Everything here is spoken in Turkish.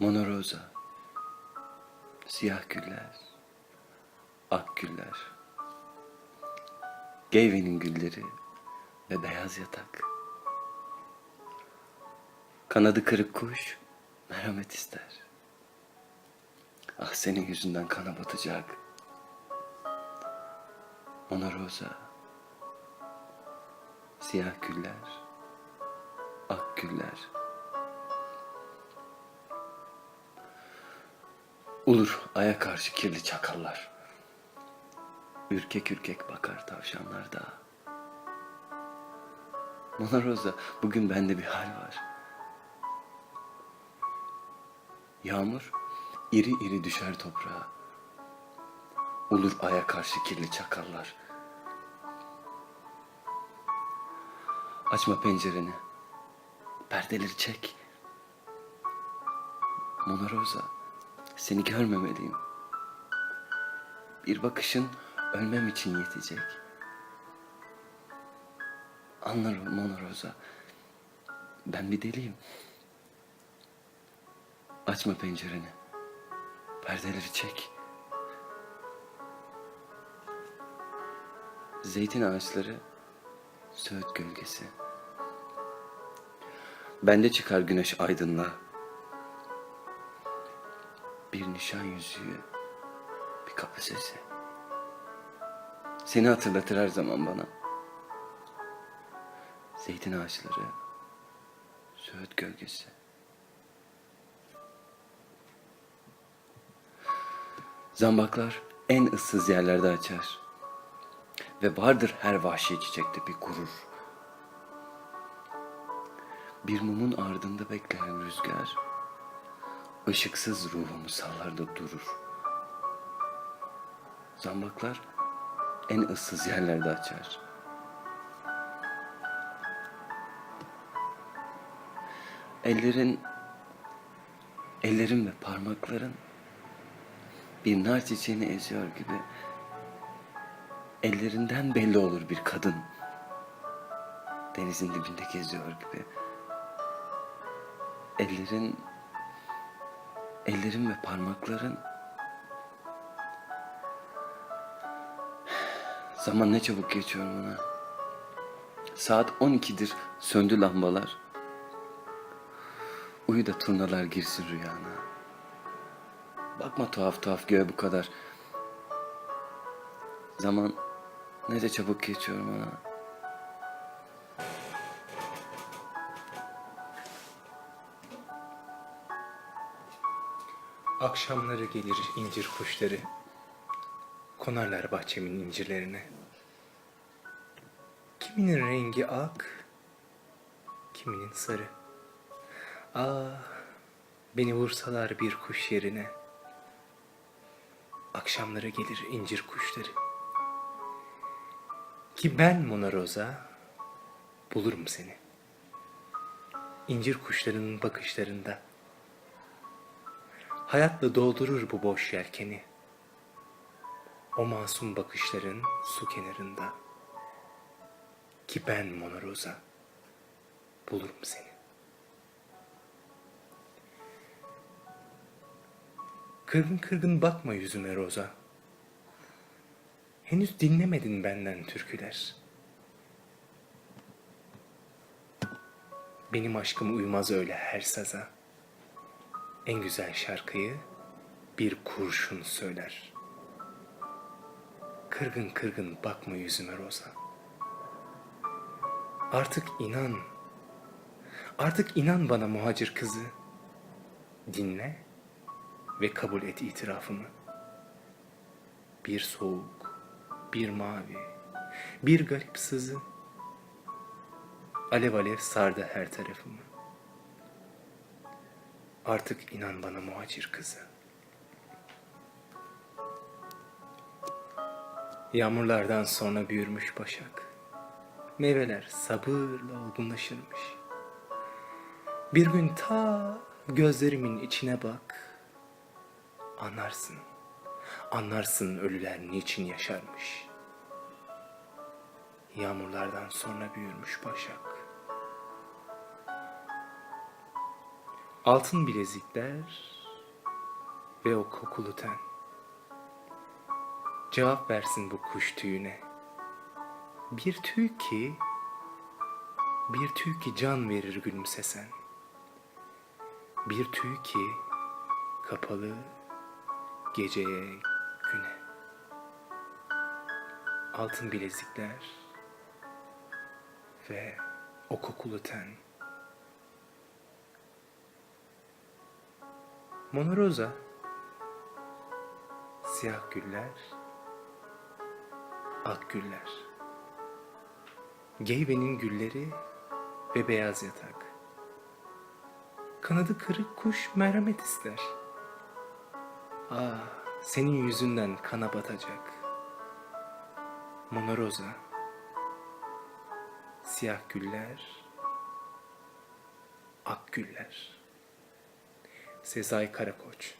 Monoroza, siyah güller, ak güller, Geyve'nin gülleri ve beyaz yatak. Kanadı kırık kuş merhamet ister. Ah senin yüzünden kana batacak. Monoroza, siyah güller, ak güller. Ulur aya karşı kirli çakallar. Ürkek ürkek bakar tavşanlar da. Mona Rosa bugün bende bir hal var. Yağmur iri iri düşer toprağa. Ulur aya karşı kirli çakallar. Açma pencereni. Perdeleri çek. Mona Rosa, seni görmemeliyim. Bir bakışın ölmem için yetecek. Anlarım Mona Rosa. Ben bir deliyim. Açma pencereni. Perdeleri çek. Zeytin ağaçları, söğüt gölgesi. Bende çıkar güneş aydınlığa. Bir nişan yüzüğü, bir kapı sesi. Seni hatırlatır her zaman bana. Zeytin ağaçları, söğüt gölgesi. Zambaklar en ıssız yerlerde açar. Ve vardır her vahşi çiçekte bir gurur. Bir mumun ardında bekleyen rüzgar, ışıksız ruhumu sallar da durur. Zambaklar en ıssız yerlerde açar. Ellerin, ellerin ve parmakların bir nar çiçeğini eziyor gibi ellerinden belli olur bir kadın denizin dibinde geziyor gibi. Ellerin, ellerin ve parmakların Zaman ne çabuk geçiyor bana. Saat 12'dir söndü lambalar. Uyu da turnalar girsin rüyana. Bakma tuhaf tuhaf göğe bu kadar. Zaman ne de çabuk geçiyor bana. Akşamları gelir incir kuşları. Konarlar bahçemin incirlerine. Kiminin rengi ak, kiminin sarı. Ah, beni vursalar bir kuş yerine. Akşamları gelir incir kuşları. Ki ben Mona Rosa bulurum seni. İncir kuşlarının bakışlarında. Hayatla doldurur bu boş yelkeni. O masum bakışların su kenarında. Ki ben Mona Rosa bulurum seni. Kırgın kırgın bakma yüzüme Roza. Henüz dinlemedin benden türküler. Benim aşkım uymaz öyle her saza. En güzel şarkıyı bir kurşun söyler. Kırgın kırgın bakma yüzüme Roza. Artık inan. Artık inan bana muhacir kızı. Dinle ve kabul et itirafımı. Bir soğuk, bir mavi, bir garip sızı. Alev alev sardı her tarafımı. Artık inan bana muhacir kızı. Yağmurlardan sonra büyürmüş başak. Meyveler sabırla olgunlaşırmış. Bir gün ta gözlerimin içine bak. Anlarsın. Anlarsın ölüler niçin yaşarmış. Yağmurlardan sonra büyürmüş başak. Altın bilezikler ve o kokulu ten. Cevap versin bu kuş tüyüne. Bir tüy ki, bir tüy ki can verir gülümsesen. Bir tüy ki kapalı geceye güne. Altın bilezikler ve o kokulu ten. Mona Rosa, siyah güller, ak güller. Geyvenin gülleri ve beyaz yatak. Kanadı kırık kuş merhamet ister. Ah, senin yüzünden kana batacak. Mona Rosa, siyah güller, ak güller. Sezai Karakoç